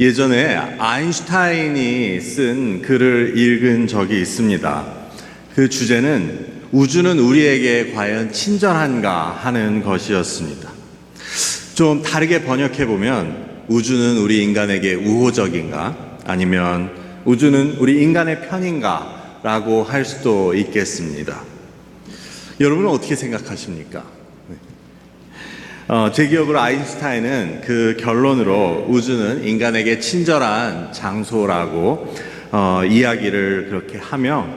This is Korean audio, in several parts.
예전에 아인슈타인이 쓴 글을 읽은 적이 있습니다. 그 주제는 우주는 우리에게 과연 친절한가 하는 것이었습니다. 좀 다르게 번역해 보면 우주는 우리 인간에게 우호적인가 아니면 우주는 우리 인간의 편인가 라고 할 수도 있겠습니다. 여러분은 어떻게 생각하십니까? 어, 제 기억으로 아인슈타인은 그 결론으로 우주는 인간에게 친절한 장소라고 어, 이야기를 그렇게 하며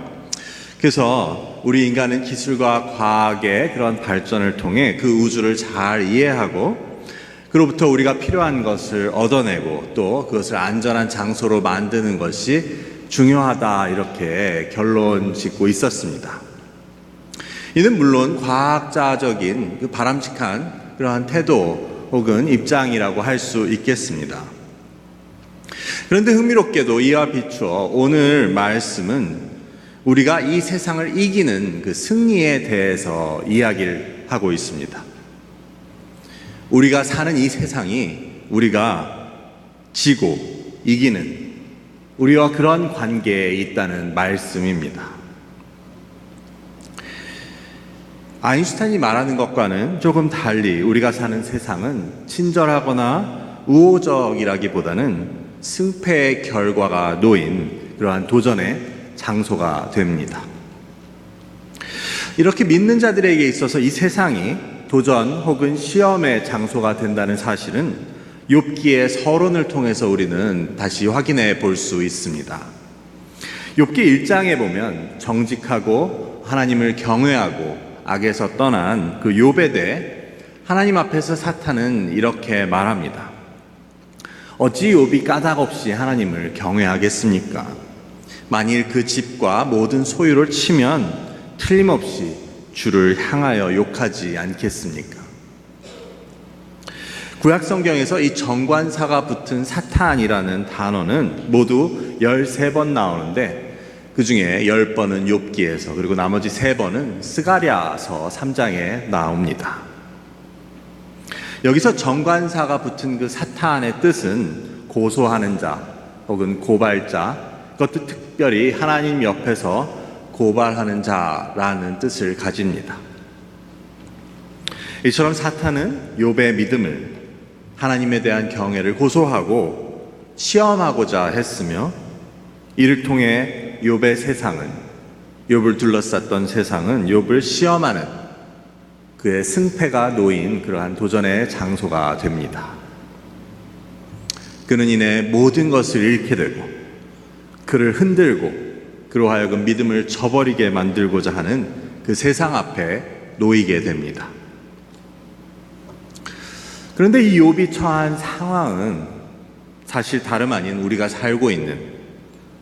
그래서 우리 인간은 기술과 과학의 그런 발전을 통해 그 우주를 잘 이해하고 그로부터 우리가 필요한 것을 얻어내고 또 그것을 안전한 장소로 만드는 것이 중요하다 이렇게 결론 짓고 있었습니다. 이는 물론 과학자적인 그 바람직한 그러한 태도 혹은 입장이라고 할 수 있겠습니다. 그런데 흥미롭게도 이와 비추어 오늘 말씀은 우리가 이 세상을 이기는 그 승리에 대해서 이야기를 하고 있습니다. 우리가 사는 이 세상이 우리가 지고 이기는 우리와 그런 관계에 있다는 말씀입니다. 아인슈타인이 말하는 것과는 조금 달리 우리가 사는 세상은 친절하거나 우호적이라기보다는 승패의 결과가 놓인 그러한 도전의 장소가 됩니다. 이렇게 믿는 자들에게 있어서 이 세상이 도전 혹은 시험의 장소가 된다는 사실은 욥기의 서론을 통해서 우리는 다시 확인해 볼 수 있습니다. 욥기 1장에 보면 정직하고 하나님을 경외하고 악에서 떠난 그 대해 하나님 앞에서 사탄은 이렇게 말합니다. 어찌 욥이 까닭없이 하나님을 경외하겠습니까? 만일 그 집과 모든 소유를 치면 틀림없이 주를 향하여 욕하지 않겠습니까? 구약 성경에서 이 정관사가 붙은 사탄이라는 단어는 모두 13번 나오는데 그 중에 10번은 욥기에서 그리고 나머지 3번은 스가랴서 3장에 나옵니다. 여기서 정관사가 붙은 그 사탄의 뜻은 고소하는 자 혹은 고발자 그것도 특별히 하나님 옆에서 고발하는 자라는 뜻을 가집니다. 이처럼 사탄은 욥의 믿음을 하나님에 대한 경외를 고소하고 시험하고자 했으며 이를 통해 욥의 세상은 욥을 둘러쌌던 세상은 욥을 시험하는 그의 승패가 놓인 그러한 도전의 장소가 됩니다. 그는 이내 모든 것을 잃게 되고 그를 흔들고 그로 하여금 믿음을 저버리게 만들고자 하는 그 세상 앞에 놓이게 됩니다. 그런데 이 욥이 처한 상황은 사실 다름 아닌 우리가 살고 있는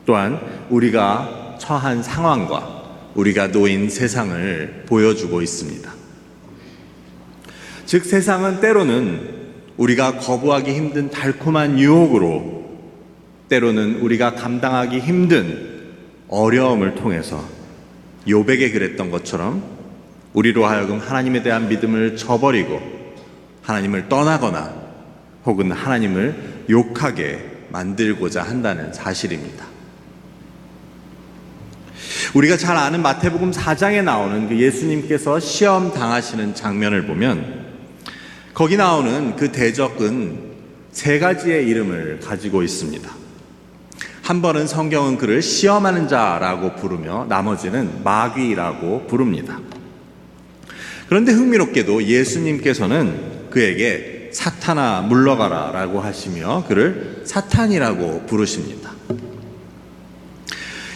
또한 우리가 처한 상황과 우리가 놓인 세상을 보여주고 있습니다. 즉 세상은 때로는 우리가 거부하기 힘든 달콤한 유혹으로 때로는 우리가 감당하기 힘든 어려움을 통해서 요백에 그랬던 것처럼 우리로 하여금 하나님에 대한 믿음을 저버리고 하나님을 떠나거나 혹은 하나님을 욕하게 만들고자 한다는 사실입니다. 우리가 잘 아는 마태복음 4장에 나오는 그 예수님께서 시험 당하시는 장면을 보면 거기 나오는 그 대적은 세 가지의 이름을 가지고 있습니다. 한 번은 성경은 그를 시험하는 자라고 부르며 나머지는 마귀라고 부릅니다. 그런데 흥미롭게도 예수님께서는 그에게 사탄아 물러가라 라고 하시며 그를 사탄이라고 부르십니다.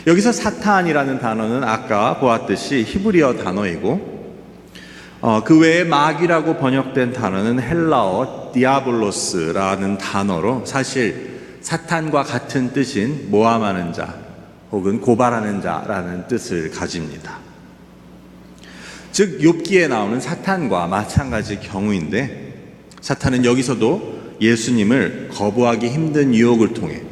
여기서 사탄이라는 단어는 아까 보았듯이 히브리어 단어이고 어, 그 외에 마귀라고 번역된 단어는 헬라어 디아블로스라는 단어로 사실 사탄과 같은 뜻인 모함하는 자 혹은 고발하는 자라는 뜻을 가집니다. 즉 욥기에 나오는 사탄과 마찬가지 경우인데 사탄은 여기서도 예수님을 거부하기 힘든 유혹을 통해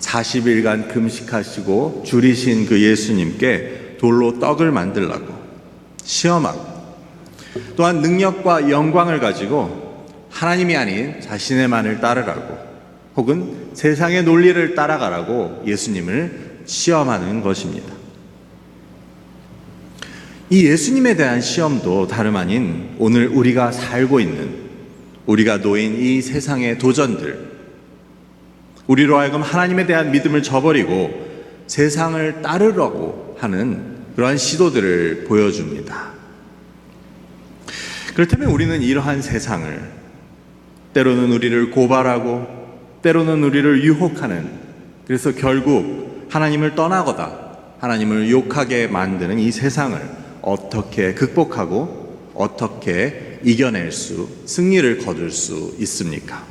40일간 금식하시고 줄이신 그 예수님께 돌로 떡을 만들라고. 시험하고. 또한 능력과 영광을 가지고 하나님이 아닌 자신의만을 따르라고. 혹은 세상의 논리를 따라가라고 예수님을 시험하는 것입니다. 이 예수님에 대한 시험도 다름 아닌 오늘 우리가 살고 있는 우리가 놓인 이 세상의 도전들, 우리로 하여금 하나님에 대한 믿음을 저버리고 세상을 따르려고 하는 그러한 시도들을 보여줍니다. 그렇다면 우리는 이러한 세상을 때로는 우리를 고발하고 때로는 우리를 유혹하는 그래서 결국 하나님을 떠나거나 하나님을 욕하게 만드는 이 세상을 어떻게 극복하고 어떻게 이겨낼 수, 승리를 거둘 수 있습니까?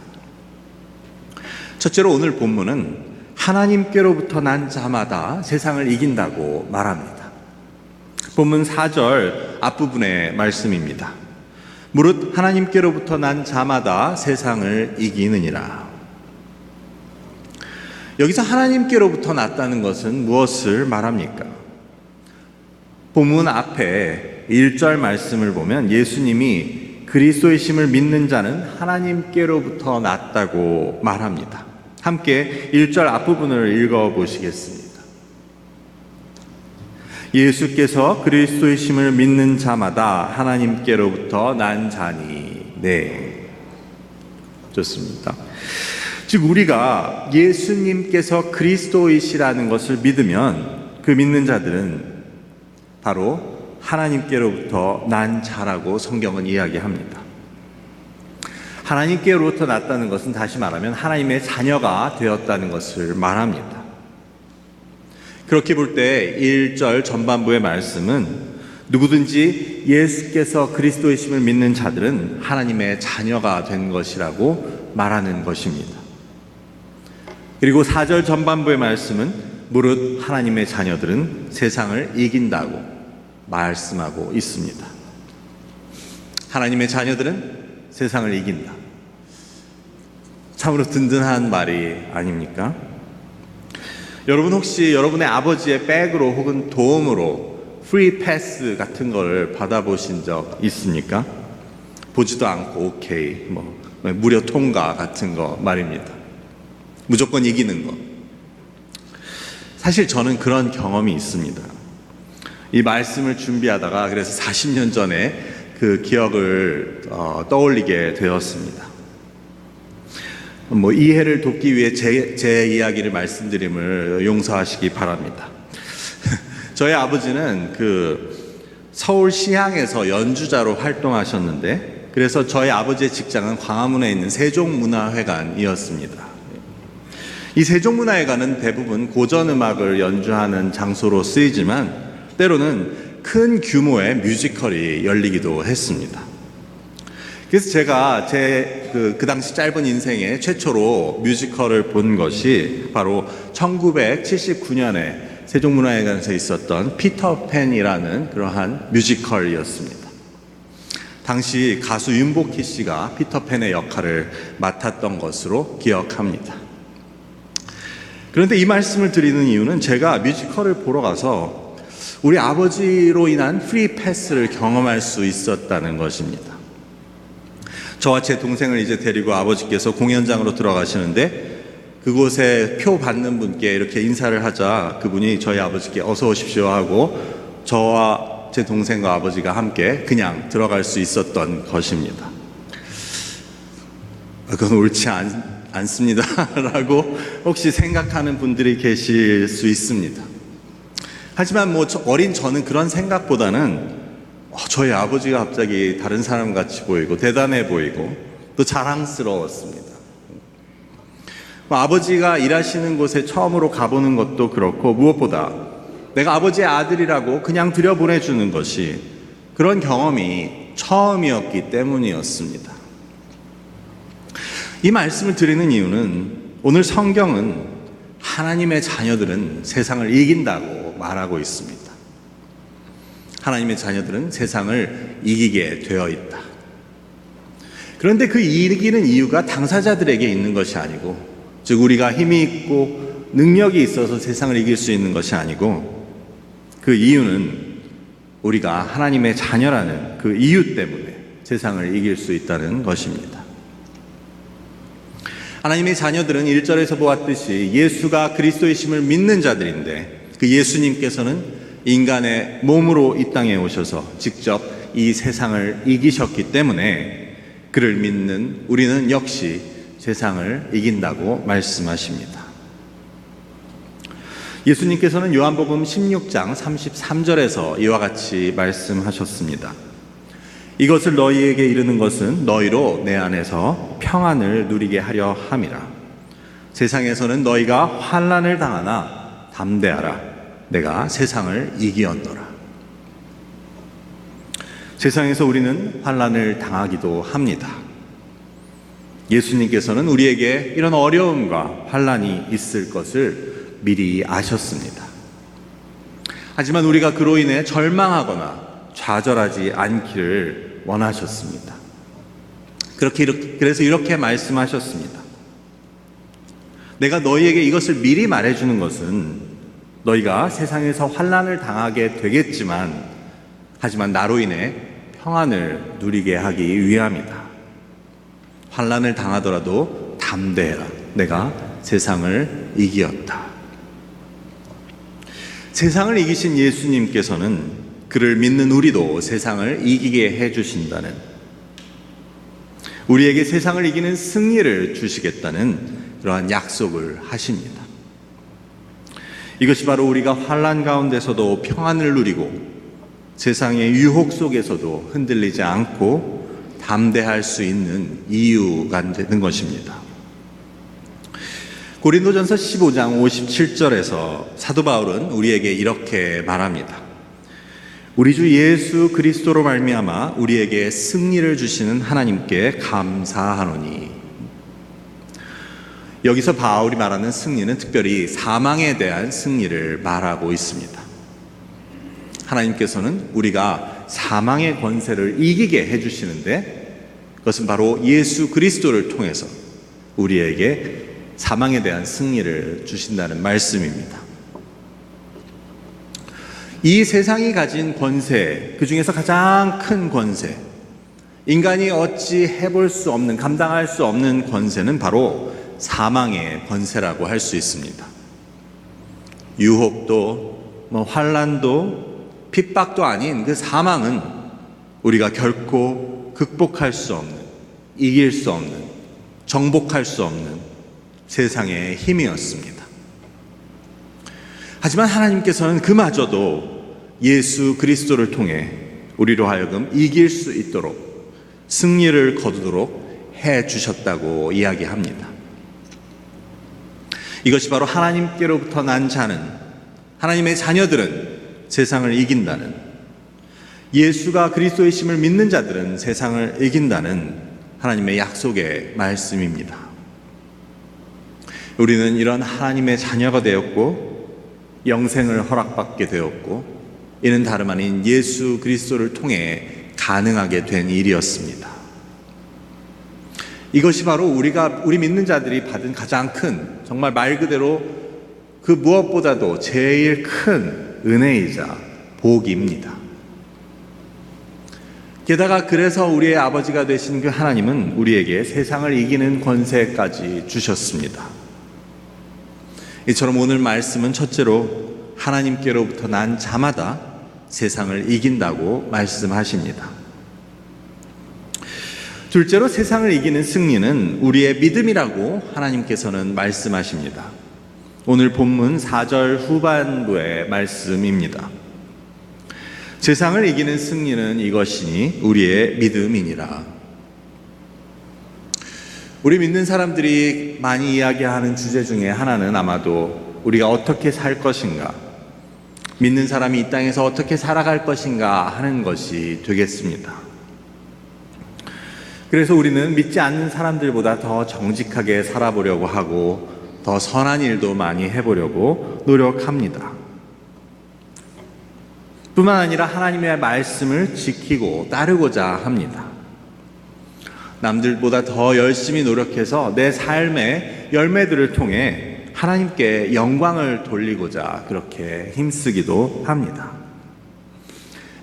첫째로 오늘 본문은 하나님께로부터 난 자마다 세상을 이긴다고 말합니다. 본문 4절 앞부분의 말씀입니다. 무릇 하나님께로부터 난 자마다 세상을 이기느니라. 여기서 하나님께로부터 났다는 것은 무엇을 말합니까? 본문 앞에 1절 말씀을 보면 예수님이 그리스도의 심을 믿는 자는 하나님께로부터 났다고 말합니다. 함께 1절 앞부분을 읽어 보시겠습니다. 예수께서 그리스도의 심을 믿는 자마다 하나님께로부터 난 자니. 네. 좋습니다. 즉, 우리가 예수님께서 그리스도이시라는 것을 믿으면 그 믿는 자들은 바로 하나님께로부터 난 자라고 성경은 이야기합니다. 하나님께로부터 났다는 것은 다시 말하면 하나님의 자녀가 되었다는 것을 말합니다. 그렇게 볼 때 1절 전반부의 말씀은 누구든지 예수께서 그리스도의 심을 믿는 자들은 하나님의 자녀가 된 것이라고 말하는 것입니다. 그리고 4절 전반부의 말씀은 무릇 하나님의 자녀들은 세상을 이긴다고 말씀하고 있습니다. 하나님의 자녀들은 세상을 이긴다. 참으로 든든한 말이 아닙니까? 여러분 혹시 여러분의 아버지의 백으로 혹은 도움으로 프리 패스 같은 걸 받아보신 적 있습니까? 보지도 않고 오케이, 뭐 무료 통과 같은 거 말입니다. 무조건 이기는 거. 사실 저는 그런 경험이 있습니다. 이 말씀을 준비하다가 그래서 40년 전에 그 기억을 어, 떠올리게 되었습니다. 뭐 이해를 돕기 위해 제, 제 이야기를 말씀드림을 용서하시기 바랍니다. 저희 아버지는 그 서울 시향에서 연주자로 활동하셨는데 그래서 저희 아버지의 직장은 광화문에 있는 세종문화회관이었습니다. 이 세종문화회관은 대부분 고전 음악을 연주하는 장소로 쓰이지만 때로는 큰 규모의 뮤지컬이 열리기도 했습니다. 그래서 제가 제그 그 당시 짧은 인생에 최초로 뮤지컬을 본 것이 바로 1979년에 세종문화회관에서 있었던 피터팬이라는 그러한 뮤지컬이었습니다. 당시 가수 윤복희 씨가 피터팬의 역할을 맡았던 것으로 기억합니다. 그런데 이 말씀을 드리는 이유는 제가 뮤지컬을 보러 가서 우리 아버지로 인한 프리 패스를 경험할 수 있었다는 것입니다. 저와 제 동생을 이제 데리고 아버지께서 공연장으로 들어가시는데 그곳에 표 받는 분께 이렇게 인사를 하자 그분이 저희 아버지께 어서 오십시오 하고 저와 제 동생과 아버지가 함께 그냥 들어갈 수 있었던 것입니다. 그건 옳지 않, 않습니다. 라고 혹시 생각하는 분들이 계실 수 있습니다. 하지만 뭐 어린 저는 그런 생각보다는 어, 저희 아버지가 갑자기 다른 사람 같이 보이고 대단해 보이고 또 자랑스러웠습니다. 뭐 아버지가 일하시는 곳에 처음으로 가보는 것도 그렇고 무엇보다 내가 아버지의 아들이라고 그냥 들여보내주는 것이 그런 경험이 처음이었기 때문이었습니다. 이 말씀을 드리는 이유는 오늘 성경은 하나님의 자녀들은 세상을 이긴다고 말하고 있습니다. 하나님의 자녀들은 세상을 이기게 되어 있다. 그런데 그 이기는 이유가 당사자들에게 있는 것이 아니고, 즉, 우리가 힘이 있고 능력이 있어서 세상을 이길 수 있는 것이 아니고, 그 이유는 우리가 하나님의 자녀라는 그 이유 때문에 세상을 이길 수 있다는 것입니다. 하나님의 자녀들은 1절에서 보았듯이 예수가 그리스도이심을 믿는 자들인데 그 예수님께서는 인간의 몸으로 이 땅에 오셔서 직접 이 세상을 이기셨기 때문에 그를 믿는 우리는 역시 세상을 이긴다고 말씀하십니다. 예수님께서는 요한복음 16장 33절에서 이와 같이 말씀하셨습니다. 이것을 너희에게 이르는 것은 너희로 내 안에서 평안을 누리게 하려 함이라. 세상에서는 너희가 환란을 당하나 담대하라. 내가 세상을 이기었노라. 세상에서 우리는 환란을 당하기도 합니다. 예수님께서는 우리에게 이런 어려움과 환란이 있을 것을 미리 아셨습니다. 하지만 우리가 그로 인해 절망하거나 좌절하지 않기를 원하셨습니다. 그렇게 이렇게- 그래서 이렇게 말씀하셨습니다. 내가 너희에게 이것을 미리 말해주는 것은 너희가 세상에서 환란을 당하게 되겠지만 하지만 나로 인해 평안을 누리게 하기 위함이다. 환란을 당하더라도 담대해라. 내가 세상을 이기었다. 세상을 이기신 예수님께서는 그를 믿는 우리도 세상을 이기게 해 주신다는 우리에게 세상을 이기는 승리를 주시겠다는 그러한 약속을 하십니다. 이것이 바로 우리가 환란 가운데서도 평안을 누리고 세상의 유혹 속에서도 흔들리지 않고 담대할 수 있는 이유가 되는 것입니다. 고린도전서 15장 57절에서 사도 바울은 우리에게 이렇게 말합니다. 우리 주 예수 그리스도로 말미암아 우리에게 승리를 주시는 하나님께 감사하노니 여기서 바울이 말하는 승리는 특별히 사망에 대한 승리를 말하고 있습니다. 하나님께서는 우리가 사망의 권세를 이기게 해주시는데 그것은 바로 예수 그리스도를 통해서 우리에게 사망에 대한 승리를 주신다는 말씀입니다. 이 세상이 가진 권세, 그 중에서 가장 큰 권세, 인간이 어찌 해볼 수 없는, 감당할 수 없는 권세는 바로 사망의 권세라고 할 수 있습니다. 유혹도, 뭐 환란도, 핍박도 아닌 그 사망은 우리가 결코 극복할 수 없는, 이길 수 없는, 정복할 수 없는 세상의 힘이었습니다. 하지만 하나님께서는 그마저도 예수 그리스도를 통해 우리로 하여금 이길 수 있도록 승리를 거두도록 해 주셨다고 이야기합니다. 이것이 바로 하나님께로부터 난 자는 하나님의 자녀들은 세상을 이긴다는 예수가 그리스도의 심을 믿는 자들은 세상을 이긴다는 하나님의 약속의 말씀입니다. 우리는 이런 하나님의 자녀가 되었고 영생을 허락받게 되었고 이는 다름 아닌 예수 그리스도를 통해 가능하게 된 일이었습니다. 이것이 바로 우리가 우리 믿는 자들이 받은 가장 큰 정말 말 그대로 그 무엇보다도 제일 큰 은혜이자 복입니다. 게다가 그래서 우리의 아버지가 되신 그 하나님은 우리에게 세상을 이기는 권세까지 주셨습니다. 이처럼 오늘 말씀은 첫째로 하나님께로부터 난 자마다 세상을 이긴다고 말씀하십니다. 둘째로 세상을 이기는 승리는 우리의 믿음이라고 하나님께서는 말씀하십니다. 오늘 본문 4절 후반부의 말씀입니다. 세상을 이기는 승리는 이것이니 우리의 믿음이니라. 우리 믿는 사람들이 많이 이야기하는 주제 중에 하나는 아마도 우리가 어떻게 살 것인가, 믿는 사람이 이 땅에서 어떻게 살아갈 것인가 하는 것이 되겠습니다. 그래서 우리는 믿지 않는 사람들보다 더 정직하게 살아보려고 하고 더 선한 일도 많이 해보려고 노력합니다. 뿐만 아니라 하나님의 말씀을 지키고 따르고자 합니다. 남들보다 더 열심히 노력해서 내 삶의 열매들을 통해 하나님께 영광을 돌리고자 그렇게 힘쓰기도 합니다.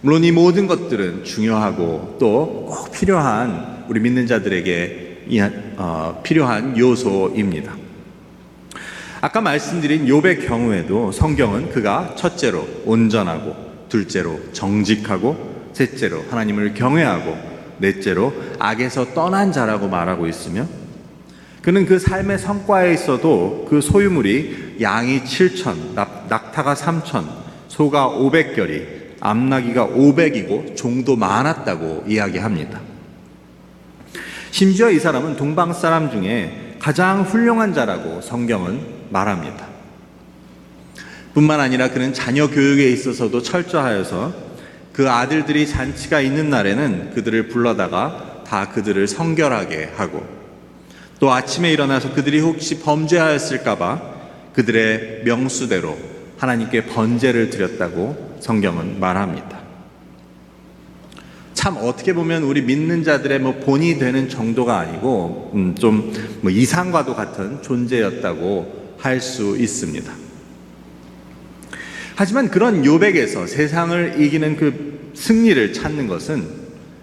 물론 이 모든 것들은 중요하고 또 꼭 필요한 우리 믿는 자들에게 이- 어, 필요한 요소입니다. 아까 말씀드린 욥의 경우에도 성경은 그가 첫째로 온전하고 둘째로 정직하고 셋째로 하나님을 경외하고 넷째로 악에서 떠난 자라고 말하고 있으며 그는 그 삶의 성과에 있어도 그 소유물이 양이 7천, 낙타가 3천, 소가 500결이, 암나기가 500이고 종도 많았다고 이야기합니다. 심지어 이 사람은 동방 사람 중에 가장 훌륭한 자라고 성경은 말합니다. 뿐만 아니라 그는 자녀 교육에 있어서도 철저하여서 그 아들들이 잔치가 있는 날에는 그들을 불러다가 다 그들을 성결하게 하고 또 아침에 일어나서 그들이 혹시 범죄하였을까봐 그들의 명수대로 하나님께 번제를 드렸다고 성경은 말합니다. 참 어떻게 보면 우리 믿는 자들의 뭐 본이 되는 정도가 아니고 음, 좀뭐 이상과도 같은 존재였다고 할 수 있습니다. 하지만 그런 요백에서 세상을 이기는 그 승리를 찾는 것은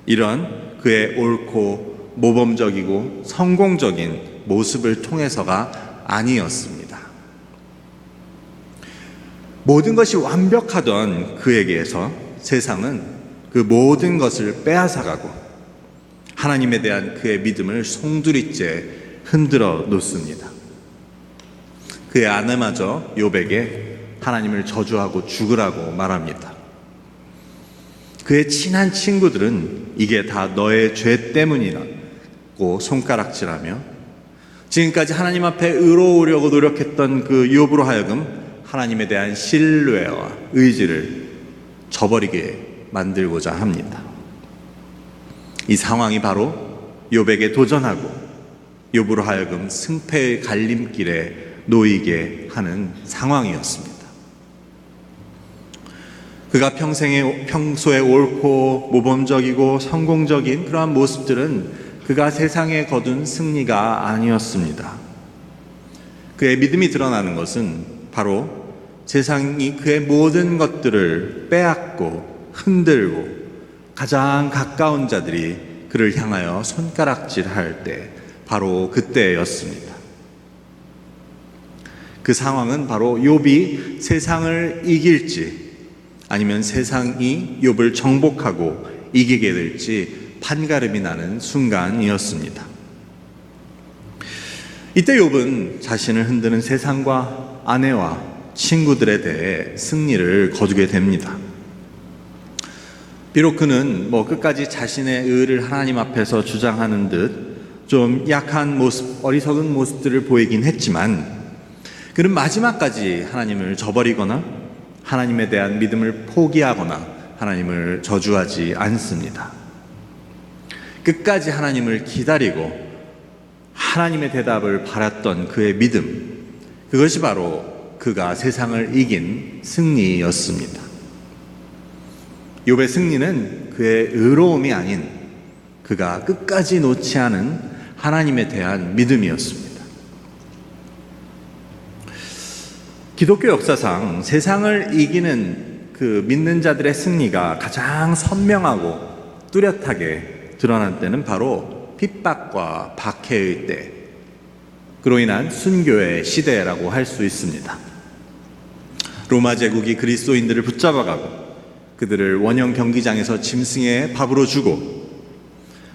이런 그의 옳고 모범적이고 성공적인 모습을 통해서가 아니었습니다. 모든 것이 완벽하던 그에게서 세상은 그 모든 것을 빼앗아가고 하나님에 대한 그의 믿음을 송두리째 흔들어 놓습니다. 그의 아내마저 요백에 하나님을 저주하고 죽으라고 말합니다. 그의 친한 친구들은 이게 다 너의 죄 때문이라고 손가락질하며 지금까지 하나님 앞에 의로우려고 노력했던 그 욥으로 하여금 하나님에 대한 신뢰와 의지를 저버리게 만들고자 합니다. 이 상황이 바로 욥에게 도전하고 욥으로 하여금 승패의 갈림길에 놓이게 하는 상황이었습니다. 그가 평생에 평소에 옳고 모범적이고 성공적인 그러한 모습들은 그가 세상에 거둔 승리가 아니었습니다. 그의 믿음이 드러나는 것은 바로 세상이 그의 모든 것들을 빼앗고 흔들고 가장 가까운 자들이 그를 향하여 손가락질 할 때 바로 그때였습니다. 그 상황은 바로 욥이 세상을 이길지 아니면 세상이 욥을 정복하고 이기게 될지 판가름이 나는 순간이었습니다. 이때 욥은 자신을 흔드는 세상과 아내와 친구들에 대해 승리를 거두게 됩니다. 비록 그는 뭐 끝까지 자신의 의를 하나님 앞에서 주장하는 듯 좀 약한 모습, 어리석은 모습들을 보이긴 했지만 그는 마지막까지 하나님을 저버리거나 하나님에 대한 믿음을 포기하거나 하나님을 저주하지 않습니다. 끝까지 하나님을 기다리고 하나님의 대답을 바랐던 그의 믿음, 그것이 바로 그가 세상을 이긴 승리였습니다. 욥의 승리는 그의 의로움이 아닌 그가 끝까지 놓지 않은 하나님에 대한 믿음이었습니다. 기독교 역사상 세상을 이기는 그 믿는 자들의 승리가 가장 선명하고 뚜렷하게 드러난 때는 바로 핍박과 박해의 때, 그로 인한 순교의 시대라고 할 수 있습니다. 로마 제국이 그리스도인들을 붙잡아가고 그들을 원형 경기장에서 짐승의 밥으로 주고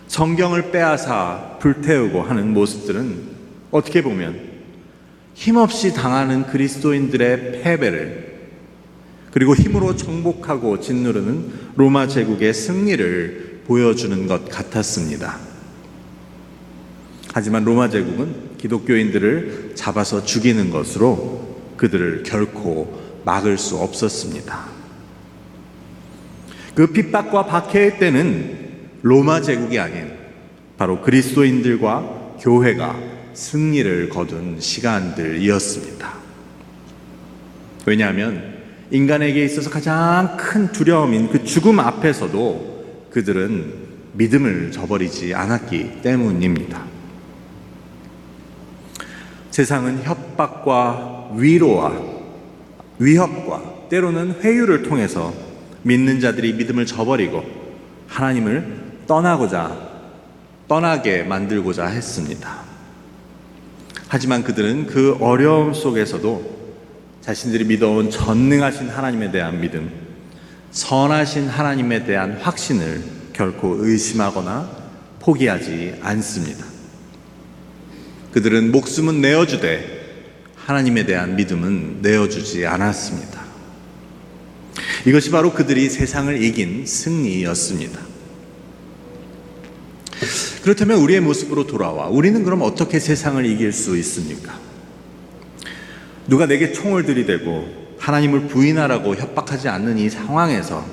성경을 빼앗아 불태우고 하는 모습들은 어떻게 보면 힘없이 당하는 그리스도인들의 패배를 그리고 힘으로 정복하고 짓누르는 로마 제국의 승리를 보여주는 것 같았습니다. 하지만 로마 제국은 기독교인들을 잡아서 죽이는 것으로 그들을 결코 막을 수 없었습니다. 그 핍박과 박해의 때는 로마 제국이 아닌 바로 그리스도인들과 교회가 승리를 거둔 시간들이었습니다. 왜냐하면 인간에게 있어서 가장 큰 두려움인 그 죽음 앞에서도 그들은 믿음을 저버리지 않았기 때문입니다. 세상은 협박과 위로와 위협과 때로는 회유를 통해서 믿는 자들이 믿음을 저버리고 하나님을 떠나고자 떠나게 만들고자 했습니다. 하지만 그들은 그 어려움 속에서도 자신들이 믿어온 전능하신 하나님에 대한 믿음, 선하신 하나님에 대한 확신을 결코 의심하거나 포기하지 않습니다. 그들은 목숨은 내어주되 하나님에 대한 믿음은 내어주지 않았습니다. 이것이 바로 그들이 세상을 이긴 승리였습니다. 그렇다면 우리의 모습으로 돌아와 우리는 그럼 어떻게 세상을 이길 수 있습니까? 누가 내게 총을 들이대고 하나님을 부인하라고 협박하지 않는 이 상황에서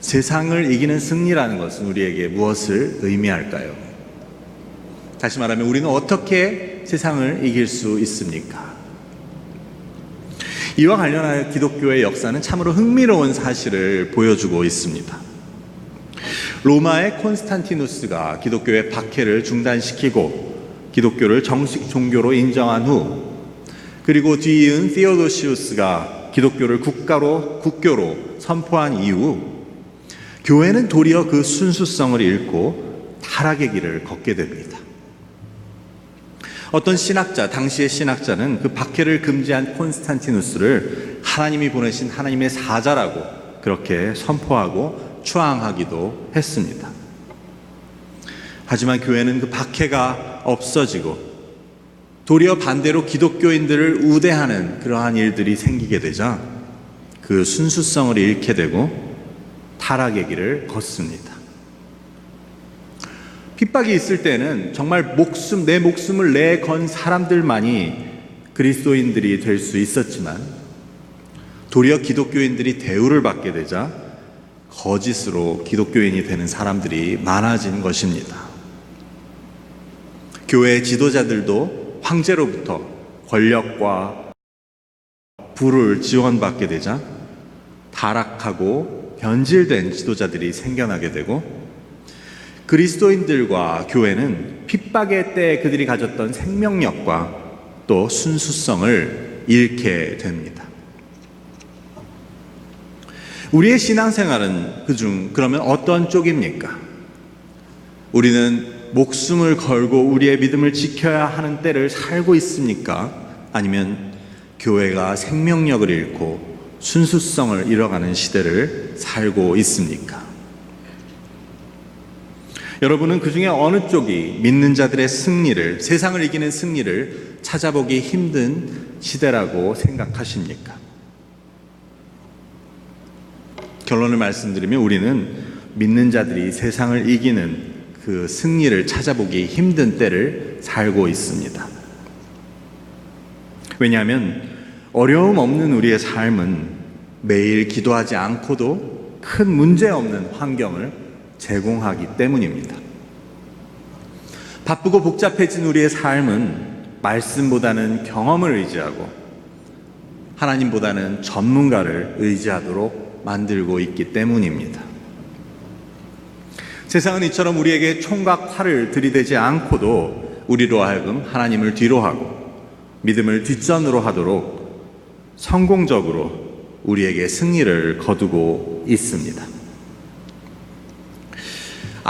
세상을 이기는 승리라는 것은 우리에게 무엇을 의미할까요? 다시 말하면 우리는 어떻게 세상을 이길 수 있습니까? 이와 관련하여 기독교의 역사는 참으로 흥미로운 사실을 보여주고 있습니다. 로마의 콘스탄티누스가 기독교의 박해를 중단시키고 기독교를 정식 종교로 인정한 후 그리고 뒤이은 티오도시우스가 기독교를 국가로 국교로 선포한 이후 교회는 도리어 그 순수성을 잃고 타락의 길을 걷게 됩니다. 어떤 신학자, 당시의 신학자는 그 박해를 금지한 콘스탄티누스를 하나님이 보내신 하나님의 사자라고 그렇게 선포하고 추앙하기도 했습니다. 하지만 교회는 그 박해가 없어지고 도리어 반대로 기독교인들을 우대하는 그러한 일들이 생기게 되자 그 순수성을 잃게 되고 타락의 길을 걷습니다. 핍박이 있을 때는 정말 목숨, 내 목숨을 내건 사람들만이 그리스도인들이 될 수 있었지만 도리어 기독교인들이 대우를 받게 되자 거짓으로 기독교인이 되는 사람들이 많아진 것입니다. 교회 지도자들도 황제로부터 권력과 부를 지원받게 되자 타락하고 변질된 지도자들이 생겨나게 되고 그리스도인들과 교회는 핍박의 때에 그들이 가졌던 생명력과 또 순수성을 잃게 됩니다. 우리의 신앙생활은 그중 그러면 어떤 쪽입니까? 우리는 목숨을 걸고 우리의 믿음을 지켜야 하는 때를 살고 있습니까? 아니면 교회가 생명력을 잃고 순수성을 잃어가는 시대를 살고 있습니까? 여러분은 그 중에 어느 쪽이 믿는 자들의 승리를, 세상을 이기는 승리를 찾아보기 힘든 시대라고 생각하십니까? 결론을 말씀드리면 우리는 믿는 자들이 세상을 이기는 그 승리를 찾아보기 힘든 때를 살고 있습니다. 왜냐하면 어려움 없는 우리의 삶은 매일 기도하지 않고도 큰 문제 없는 환경을 제공하기 때문입니다. 바쁘고 복잡해진 우리의 삶은 말씀보다는 경험을 의지하고 하나님보다는 전문가를 의지하도록 만들고 있기 때문입니다. 세상은 이처럼 우리에게 총각 활을 들이대지 않고도 우리로 하여금 하나님을 뒤로하고 믿음을 뒷전으로 하도록 성공적으로 우리에게 승리를 거두고 있습니다.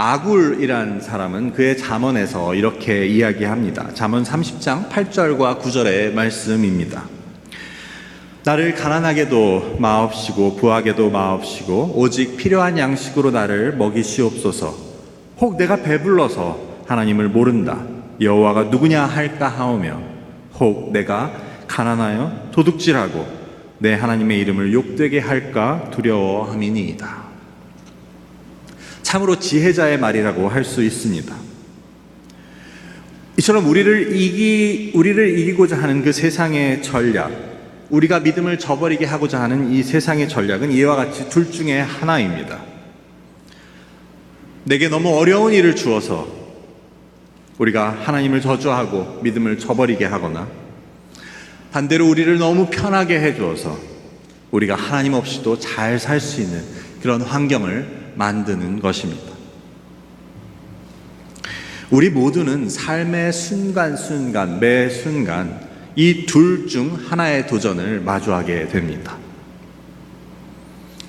아굴이란 사람은 그의 잠언에서 이렇게 이야기합니다. 잠언 30장 8절과 9절의 말씀입니다. 나를 가난하게도 마옵시고 부하게도 마옵시고 오직 필요한 양식으로 나를 먹이시옵소서. 혹 내가 배불러서 하나님을 모른다. 여호와가 누구냐 할까 하오며 혹 내가 가난하여 도둑질하고 내 하나님의 이름을 욕되게 할까 두려워함이니이다. 참으로 지혜자의 말이라고 할 수 있습니다. 이처럼 우리를 이기 우리를 이기고자 하는 그 세상의 전략, 우리가 믿음을 저버리게 하고자 하는 이 세상의 전략은 이와 같이 둘 중에 하나입니다. 내게 너무 어려운 일을 주어서 우리가 하나님을 저주하고 믿음을 저버리게 하거나 반대로 우리를 너무 편하게 해 주어서 우리가 하나님 없이도 잘 살 수 있는 그런 환경을 만드는 것입니다. 우리 모두는 삶의 순간순간, 매 순간 이 둘 중 하나의 도전을 마주하게 됩니다.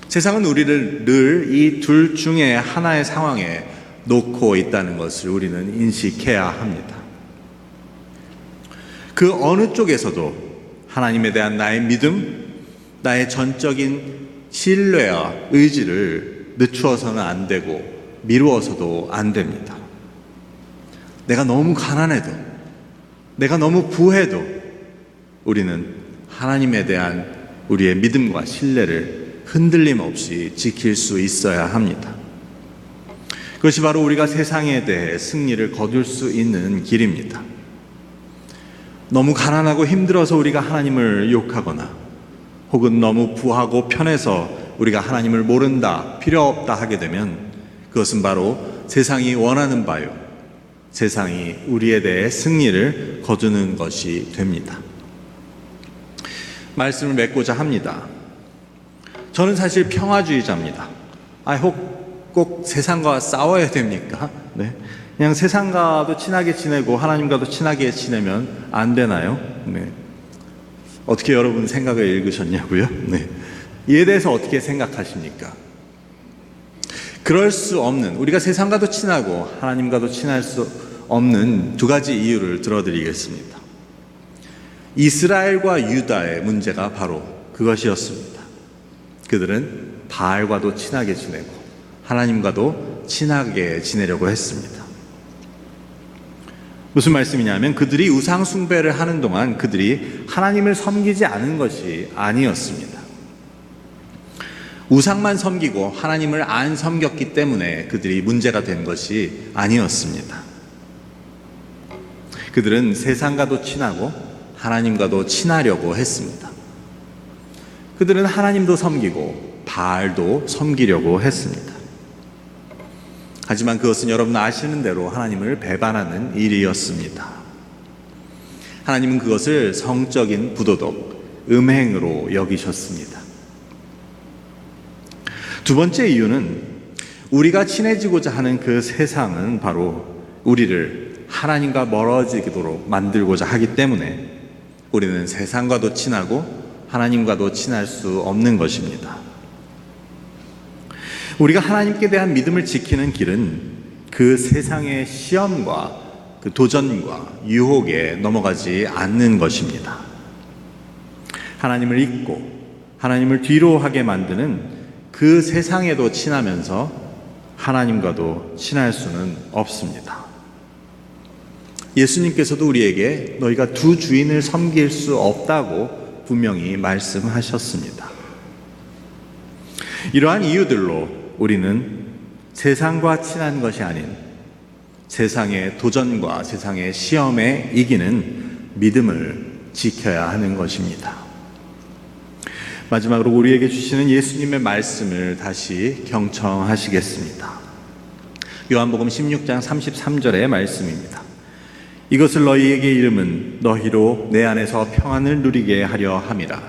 세상은 우리를 늘 이 둘 중에 하나의 상황에 놓고 있다는 것을 우리는 인식해야 합니다. 그 어느 쪽에서도 하나님에 대한 나의 믿음, 나의 전적인 신뢰와 의지를 늦추어서는 안 되고 미루어서도 안 됩니다. 내가 너무 가난해도, 내가 너무 부해도 우리는 하나님에 대한 우리의 믿음과 신뢰를 흔들림 없이 지킬 수 있어야 합니다. 그것이 바로 우리가 세상에 대해 승리를 거둘 수 있는 길입니다. 너무 가난하고 힘들어서 우리가 하나님을 욕하거나 혹은 너무 부하고 편해서 우리가 하나님을 모른다, 필요 없다 하게 되면 그것은 바로 세상이 원하는 바요. 세상이 우리에 대해 승리를 거두는 것이 됩니다. 말씀을 맺고자 합니다. 저는 사실 평화주의자입니다. 아, 혹, 꼭 세상과 싸워야 됩니까? 네. 그냥 세상과도 친하게 지내고 하나님과도 친하게 지내면 안 되나요? 네. 어떻게 여러분 생각을 읽으셨냐고요? 네. 이에 대해서 어떻게 생각하십니까? 그럴 수 없는, 우리가 세상과도 친하고 하나님과도 친할 수 없는 두 가지 이유를 들어드리겠습니다. 이스라엘과 유다의 문제가 바로 그것이었습니다. 그들은 바알과도 친하게 지내고 하나님과도 친하게 지내려고 했습니다. 무슨 말씀이냐면 그들이 우상 숭배를 하는 동안 그들이 하나님을 섬기지 않은 것이 아니었습니다. 우상만 섬기고 하나님을 안 섬겼기 때문에 그들이 문제가 된 것이 아니었습니다. 그들은 세상과도 친하고 하나님과도 친하려고 했습니다. 그들은 하나님도 섬기고 바알도 섬기려고 했습니다. 하지만 그것은 여러분 아시는 대로 하나님을 배반하는 일이었습니다. 하나님은 그것을 성적인 부도덕, 음행으로 여기셨습니다. 두 번째 이유는 우리가 친해지고자 하는 그 세상은 바로 우리를 하나님과 멀어지도록 만들고자 하기 때문에 우리는 세상과도 친하고 하나님과도 친할 수 없는 것입니다. 우리가 하나님께 대한 믿음을 지키는 길은 그 세상의 시험과 그 도전과 유혹에 넘어가지 않는 것입니다. 하나님을 잊고 하나님을 뒤로 하게 만드는 그 세상에도 친하면서 하나님과도 친할 수는 없습니다. 예수님께서도 우리에게 너희가 두 주인을 섬길 수 없다고 분명히 말씀하셨습니다. 이러한 이유들로 우리는 세상과 친한 것이 아닌 세상의 도전과 세상의 시험에 이기는 믿음을 지켜야 하는 것입니다. 마지막으로 우리에게 주시는 예수님의 말씀을 다시 경청하시겠습니다. 요한복음 16장 33절의 말씀입니다. 이것을 너희에게 이름은 너희로 내 안에서 평안을 누리게 하려 함이라.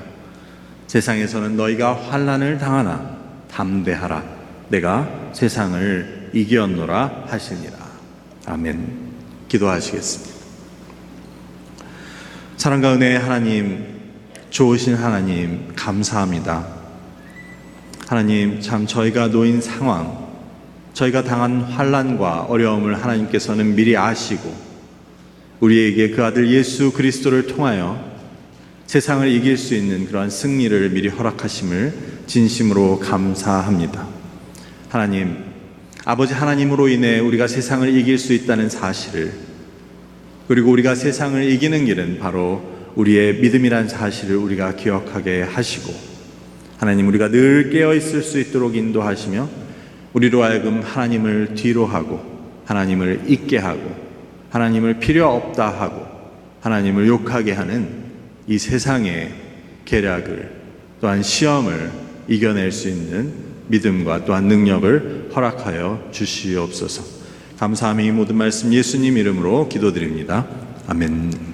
세상에서는 너희가 환란을 당하나 담대하라. 내가 세상을 이겼노라 하시니라. 아멘. 기도하시겠습니다. 사랑과 은혜의 하나님, 좋으신 하나님, 감사합니다. 하나님, 참 저희가 놓인 상황, 저희가 당한 환란과 어려움을 하나님께서는 미리 아시고 우리에게 그 아들 예수 그리스도를 통하여 세상을 이길 수 있는 그러한 승리를 미리 허락하심을 진심으로 감사합니다. 하나님, 아버지 하나님으로 인해 우리가 세상을 이길 수 있다는 사실을 그리고 우리가 세상을 이기는 길은 바로 우리의 믿음이란 사실을 우리가 기억하게 하시고 하나님 우리가 늘 깨어 있을 수 있도록 인도하시며 우리로 하여금 하나님을 뒤로 하고 하나님을 잊게 하고 하나님을 필요 없다 하고 하나님을 욕하게 하는 이 세상의 계략을 또한 시험을 이겨낼 수 있는 믿음과 또한 능력을 허락하여 주시옵소서. 감사함이 모든 말씀 예수님 이름으로 기도드립니다. 아멘.